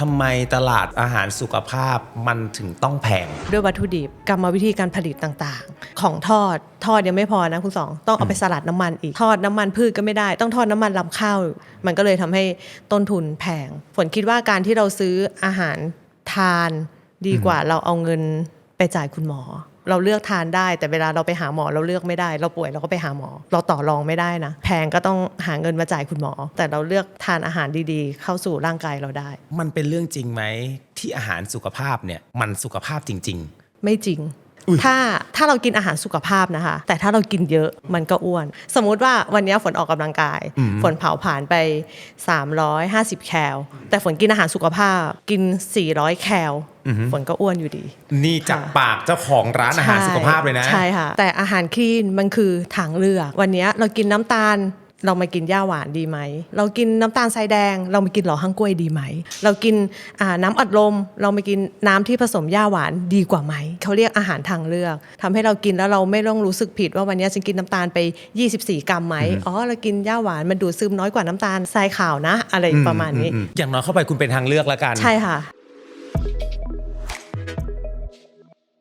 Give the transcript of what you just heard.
ทำไมตลาดอาหารสุขภาพมันถึงต้องแพง ด้วยวัตถุดิบกรรมวิธีการผลิตต่างๆ ของทอดทอดยังไม่พอนะคุณสองต้องเอาไปสลัดน้ำมันอีกทอดน้ำมันพืชก็ไม่ได้ ต้องทอดน้ำมันลำข้าว มันก็เลยทำให้ต้นทุนแพงฝนคิดว่าการที่เราซื้ออาหารทานดีกว่าเราเอาเงินไปจ่ายคุณหมอ เราเลือกทานได้ แต่เวลาเราไปหาหมอเราเลือกไม่ได้ เราป่วยเราก็ไปหาหมอ เราต่อรองไม่ได้นะ แพงก็ต้องหาเงินมาจ่ายคุณหมอ แต่เราเลือกทานอาหารดีๆ เข้าสู่ร่างกายเราได้ มันเป็นเรื่องจริงไหมที่อาหารสุขภาพเนี่ยมันสุขภาพจริงไม่จริง ถ้าถ้าเรากินอาหารสุขภาพนะคะ แต่ถ้าเรากินเยอะมันก็อ้วน สมมุติว่าวันนี้ฝนออกกำลังกายอืมฝนเผาผ่านไป 350 แคล แต่ฝนกินอาหารสุขภาพกิน 400 แคลฝนก็อ้วนอยู่ดีๆนี่จากค่ะปากเจ้าของร้านอาหารใช่สุขภาพเลยนะ ใช่ค่ะ แต่อาหารคลีนมันคือทางเลือก วันนี้เรากินน้ำตาล เรามากินย่าหวานดีไหม เรากินน้ำตาลทรายแดง เรามากินหล่อฮั่งกล้วยดีไหม เรากินอ่าน้ำอัดลม เรามากินน้ำที่ผสมย่าหวานดีกว่าไหม เขาเรียกอาหารทางเลือกทำให้เรากินแล้วเราไม่ต้องรู้สึกผิดว่าวันนี้ฉันกินน้ำตาลไป 24 กรัมไหม อ๋อ เรากินย่าหวานมันดูดซึมน้อยกว่าน้ำตาลทรายขาวนะ อะไรประมาณนี้อืมอย่างน้อยเข้าไปคุณเป็นทางเลือกแล้วกัน ใช่ค่ะ